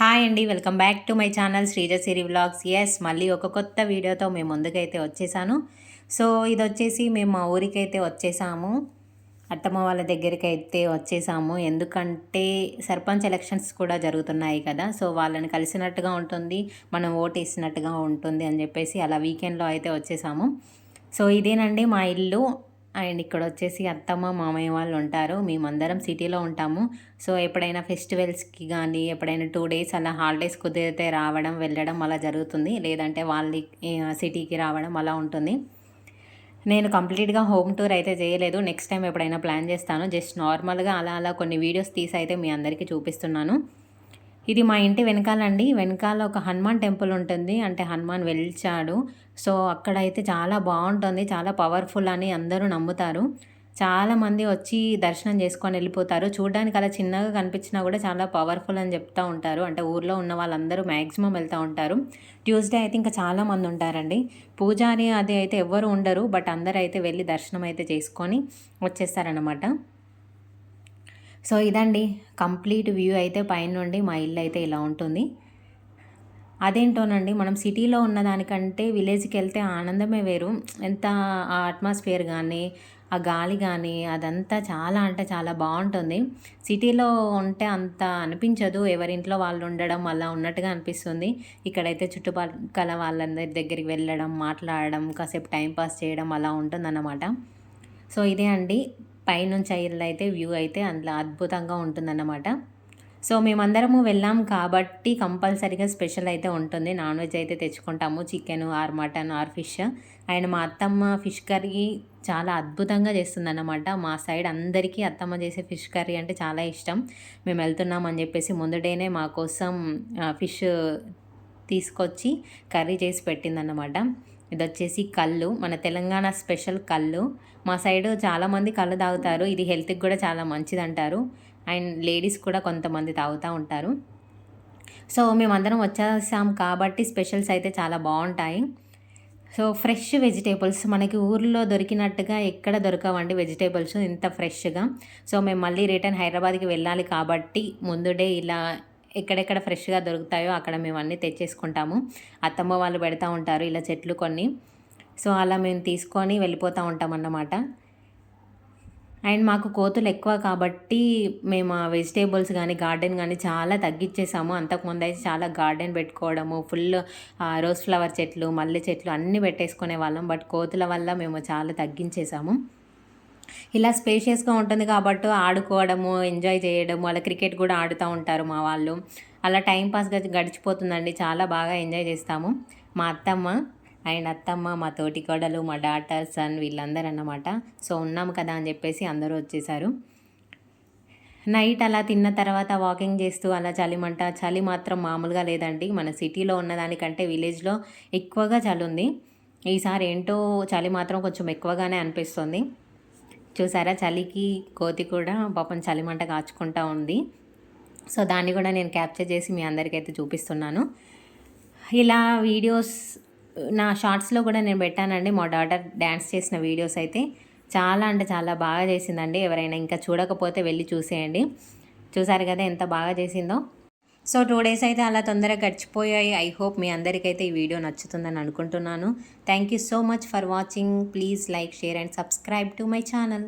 Hi అండి welcome back to my channel Sreejasiri vlogs. Yes మళ్ళీ ఒక కొత్త వీడియోతో మేము ముందుకైతే వచ్చేసాను. సో ఇది వచ్చేసి మేము మా ఊరికైతే వచ్చేసాము. అత్తమ్మ వాళ్ళ దగ్గరికి అయితే వచ్చేసాము. ఎందుకంటే సర్పంచ్ ఎలక్షన్స్ కూడా జరుగుతున్నాయి కదా. సో వాళ్ళని కలిసినట్టుగా ఉంటుంది మనం ఓటు వేసినట్టుగా ఉంటుంది అని చెప్పేసి అలా వీకెండ్లో అయితే వచ్చేసాము. సో ఇదేనండి మా ఇల్లు. అండ్ ఇక్కడ వచ్చేసి అత్తమ్మ మామయ్య వాళ్ళు ఉంటారు మేమందరం సిటీలో ఉంటాము. సో ఎప్పుడైనా ఫెస్టివల్స్కి కానీ ఎప్పుడైనా టూ డేస్ అలా హాలిడేస్ కుదిరితే రావడం వెళ్ళడం అలా జరుగుతుంది. లేదంటే వాళ్ళ సిటీకి రావడం అలా ఉంటుంది. నేను కంప్లీట్గా హోమ్ టూర్ అయితే చేయలేదు. నెక్స్ట్ టైం ఎప్పుడైనా ప్లాన్ చేస్తాను. జస్ట్ నార్మల్గా అలా అలా కొన్ని వీడియోస్ తీసి అయితే మీ అందరికీ చూపిస్తున్నాను. ఇది మా ఇంటి వెనకాలండి. వెనకాల ఒక హనుమాన్ టెంపుల్ ఉంటుంది. అంటే హనుమాన్ వెలిచాడు. సో అక్కడైతే చాలా బాగుంటుంది. చాలా పవర్ఫుల్ అని అందరూ నమ్ముతారు. చాలామంది వచ్చి దర్శనం చేసుకొని వెళ్ళిపోతారు. చూడడానికి అలా చిన్నగా కనిపించినా కూడా చాలా పవర్ఫుల్ అని చెప్తూ ఉంటారు. అంటే ఊర్లో ఉన్న వాళ్ళందరూ మ్యాక్సిమం వెళ్తూ ఉంటారు. ట్యూస్డే అయితే ఇంకా చాలామంది ఉంటారండి. పూజారి అది అయితే ఎవ్వరు ఉండరు. బట్ అందరూ అయితే వెళ్ళి దర్శనం అయితే చేసుకొని వచ్చేస్తారనమాట సో ఇదండి కంప్లీట్ వ్యూ అయితే పైనుండి మా ఇల్లు అయితే ఇలా ఉంటుంది. అదేంటోనండి మనం సిటీలో ఉన్నదానికంటే విలేజ్కి వెళ్తే ఆనందమే వేరు. ఎంత ఆ అట్మాస్ఫియర్ కానీ ఆ గాలి కానీ అదంతా చాలా అంటే చాలా బాగుంటుంది. సిటీలో ఉంటే అంత అనిపించదు. ఎవరింట్లో వాళ్ళు ఉండడం అలా ఉన్నట్టుగా అనిపిస్తుంది. ఇక్కడైతే చుట్టుపక్కల వాళ్ళందరి దగ్గరికి వెళ్ళడం మాట్లాడడం కాసేపు టైంపాస్ చేయడం అలా ఉంటుందన్నమాట. సో ఇదే అండి. పైనుంచి అయితే వ్యూ అయితే అందులో అద్భుతంగా ఉంటుందన్నమాట. సో మేమందరము వెళ్ళాం కాబట్టి కంపల్సరీగా స్పెషల్ అయితే ఉంటుంది. నాన్ వెజ్ అయితే తెచ్చుకుంటాము. Chicken or mutton or fish. And మా అత్తమ్మ ఫిష్ కర్రీ చాలా అద్భుతంగా చేస్తుందన్నమాట. మా సైడ్ అందరికీ అత్తమ్మ చేసే ఫిష్ కర్రీ అంటే చాలా ఇష్టం. మేము వెళ్తున్నాం అని చెప్పేసి ముందు డేనే మా కోసం ఫిష్ తీసుకొచ్చి కర్రీ చేసి పెట్టిందన్నమాట. ఇది వచ్చేసి కళ్ళు మన తెలంగాణ స్పెషల్ కళ్ళు. మా సైడ్ చాలామంది కళ్ళు తాగుతారు. ఇది హెల్త్కి కూడా చాలా మంచిది అంటారు అండ్ లేడీస్ కూడా కొంతమంది తాగుతూ ఉంటారు. సో మేమందరం వచ్చేసాం కాబట్టి స్పెషల్స్ అయితే చాలా బాగుంటాయి. సో ఫ్రెష్ వెజిటేబుల్స్ మనకి ఊర్లో దొరికినట్టుగా ఎక్కడ దొరకవండి వెజిటేబుల్స్ ఇంత ఫ్రెష్గా. సో మేము మళ్ళీ రిటర్న్ హైదరాబాద్కి వెళ్ళాలి కాబట్టి ముందు డే ఇలా ఎక్కడెక్కడ ఫ్రెష్గా దొరుకుతాయో అక్కడ మేము అన్నీ తెచ్చేసుకుంటాము. అత్తమ్మ వాళ్ళు పెడతా ఉంటారు ఇలా చెట్లు కొన్ని. సో అలా మేము తీసుకొని వెళ్ళిపోతూ ఉంటాం అన్నమాట. అండ్ మాకు కోతులు ఎక్కువ కాబట్టి మేము ఆ వెజిటేబుల్స్ కానీ గార్డెన్ కానీ చాలా తగ్గించేసాము అంతకుముందు అయితే చాలా గార్డెన్ పెట్టుకోవడము ఫుల్ రోజ్ ఫ్లవర్ చెట్లు మల్లె చెట్లు అన్నీ పెట్టేసుకునే వాళ్ళం. బట్ కోతుల వల్ల మేము చాలా తగ్గించేసాము. ఇలా స్పేషియస్గా ఉంటుంది కాబట్టి ఆడుకోవడము ఎంజాయ్ చేయడము అలా క్రికెట్ కూడా ఆడుతూ ఉంటారు మా వాళ్ళు. అలా టైంపాస్గా గడిచిపోతుందండి. చాలా బాగా ఎంజాయ్ చేస్తాము. మా అత్తమ్మ అండ్ అత్తమ్మ మా తోటి కోడలు మా డాటర్ సన్ వీళ్ళందరూ అన్నమాట. సో ఉన్నాము కదా అని చెప్పేసి అందరూ వచ్చేసారు. నైట్ అలా తిన్న తర్వాత వాకింగ్ చేస్తూ అలా చలిమంట చలి మాత్రం మామూలుగా లేదండి. మన సిటీలో ఉన్నదానికంటే విలేజ్లో ఎక్కువగా చలి ఉంది. ఈసారి ఏంటో చలి మాత్రం కొంచెం ఎక్కువగానే అనిపిస్తుంది. చూసారా? చలికి కోతి కూడా పాపం చలిమంట కాచుకుంటా ఉంది. సో దాన్ని కూడా నేను క్యాప్చర్ చేసి మీ అందరికైతే చూపిస్తున్నాను. ఇలా వీడియోస్ నా షార్ట్స్లో కూడా నేను పెట్టానండి. మా డాటర్ డ్యాన్స్ చేసిన వీడియోస్ అయితే చాలా అంటే చాలా బాగా చేసిందండి. ఎవరైనా ఇంకా చూడకపోతే వెళ్ళి చూసేయండి. చూసారు కదా ఎంత బాగా చేసిందో? సో టూ డేస్ అయితే అలా తొందరగా గడిచిపోయాయి. ఐ హోప్ మీ అందరికైతే ఈ వీడియో నచ్చుతుందని అనుకుంటున్నాను. Thank you so much for watching please like share and subscribe to my channel